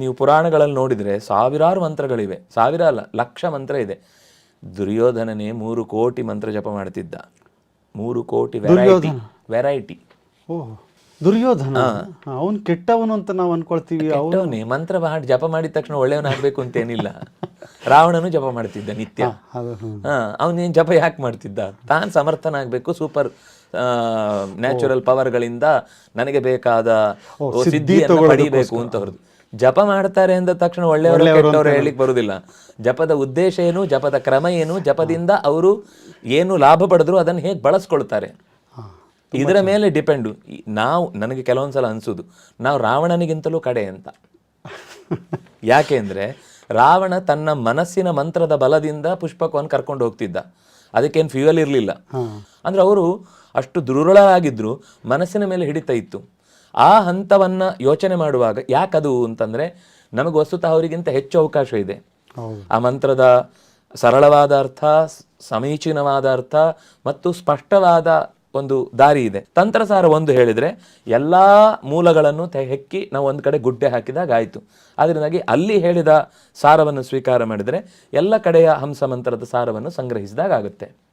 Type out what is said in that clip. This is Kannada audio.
ನೀವು ಪುರಾಣಗಳಲ್ಲಿ ನೋಡಿದರೆ ಸಾವಿರಾರು ಮಂತ್ರಗಳಿವೆ. ಸಾವಿರ ಅಲ್ಲ ಲಕ್ಷ ಮಂತ್ರ ಇದೆ. ದುರ್ಯೋಧನನೇ ಮೂರು ಕೋಟಿ ಮಂತ್ರ ಜಪ ಮಾಡ್ತಿದ್ದ. ಮೂರು ಕೋಟಿ ವೆರೈಟಿ ವೆರೈಟಿ ದುರ್ಯೋಧನ? ಅವನು ಕೆಟ್ಟವನು ಅಂತ ನಾವು ಅನ್ಕೊಳ್ತೀವಿ ಅವನೇ? ಮಂತ್ರ ಮಾಡಿ ಜಪ ಮಾಡಿದ ತಕ್ಷಣ ಒಳ್ಳೆಯವನಾಗಬೇಕು ಅಂತೇನಿಲ್ಲ ರಾವಣನು ಜಪ ಮಾಡ್ತಿದ್ದ ನಿತ್ಯ. ಅವನೇನು ಜಪ ಯಾಕೆ ಮಾಡ್ತಿದ್ದ? ತಾನು ಸಮರ್ಥನಾಗಬೇಕು ಸೂಪರ್ ನ್ಯಾಚುರಲ್ ಪವರ್ಗಳಿಂದ ನನಗೆ ಬೇಕಾದ ಸಿದ್ಧಿಯನ್ನು ಪಡಿಬೇಕು ಅಂತ ಅವ್ರದ್ದು ಜಪ ಮಾಡ್ತಾರೆ ಅಂದ ತಕ್ಷಣ ಒಳ್ಳೆಯವರು ಕೆಟ್ಟವರು ಹೇಳಿಕ್ ಬರುದಿಲ್ಲ ಜಪದ ಉದ್ದೇಶ ಏನು ಜಪದ ಕ್ರಮ ಏನು ಜಪದಿಂದ ಅವರು ಏನು ಲಾಭ ಪಡೆದ್ರು ಅದನ್ನು ಹೇಗೆ ಬಳಸ್ಕೊಳ್ತಾರೆ. ಇದರ ಮೇಲೆ ಡಿಪೆಂಡು ನಾವು ನನಗೆ ಕೆಲವೊಂದ್ಸಲ ಅನ್ಸುದು ನಾವು ರಾವಣನಿಗಿಂತಲೂ ಕಡೆ ಅಂತ. ಯಾಕೆ ಅಂದ್ರೆ ರಾವಣ ತನ್ನ ಮನಸ್ಸಿನ ಮಂತ್ರದ ಬಲದಿಂದ ಪುಷ್ಪಕವನ್ನು ಕರ್ಕೊಂಡು ಹೋಗ್ತಿದ್ದ. ಅದಕ್ಕೇನು ಫ್ಯೂಯಲ್ ಇರಲಿಲ್ಲ. ಅಂದ್ರೆ ಅವರು ಅಷ್ಟು ದುರುಳಾಗಿದ್ರು ಮನಸ್ಸಿನ ಮೇಲೆ ಹಿಡಿತಾ ಇತ್ತು. ಆ ಹಂತವನ್ನು ಯೋಚನೆ ಮಾಡುವಾಗ ಯಾಕದು ಅಂತಂದ್ರೆ ನಮಗೆ ವಸ್ತುತ ಅವರಿಗಿಂತ ಹೆಚ್ಚು ಅವಕಾಶ ಇದೆ. ಆ ಮಂತ್ರದ ಸರಳವಾದ ಅರ್ಥ ಸಮೀಚೀನವಾದ ಅರ್ಥ ಮತ್ತು ಸ್ಪಷ್ಟವಾದ ಒಂದು ದಾರಿ ಇದೆ. ತಂತ್ರಸಾರ ಒಂದು ಹೇಳಿದ್ರೆ ಎಲ್ಲ ಮೂಲಗಳನ್ನು ತೆ- ಹೆಕ್ಕಿ ನಾವು ಒಂದು ಕಡೆ ಗುಡ್ಡೆ ಹಾಕಿದಾಗ ಆಯಿತು. ಅದರಿಂದಾಗಿ ಅಲ್ಲಿ ಹೇಳಿದ ಸಾರವನ್ನು ಸ್ವೀಕಾರ ಮಾಡಿದರೆ ಎಲ್ಲ ಕಡೆಯ ಹಂಸ ಮಂತ್ರದ ಸಾರವನ್ನು ಸಂಗ್ರಹಿಸಿದಾಗ ಆಗುತ್ತೆ.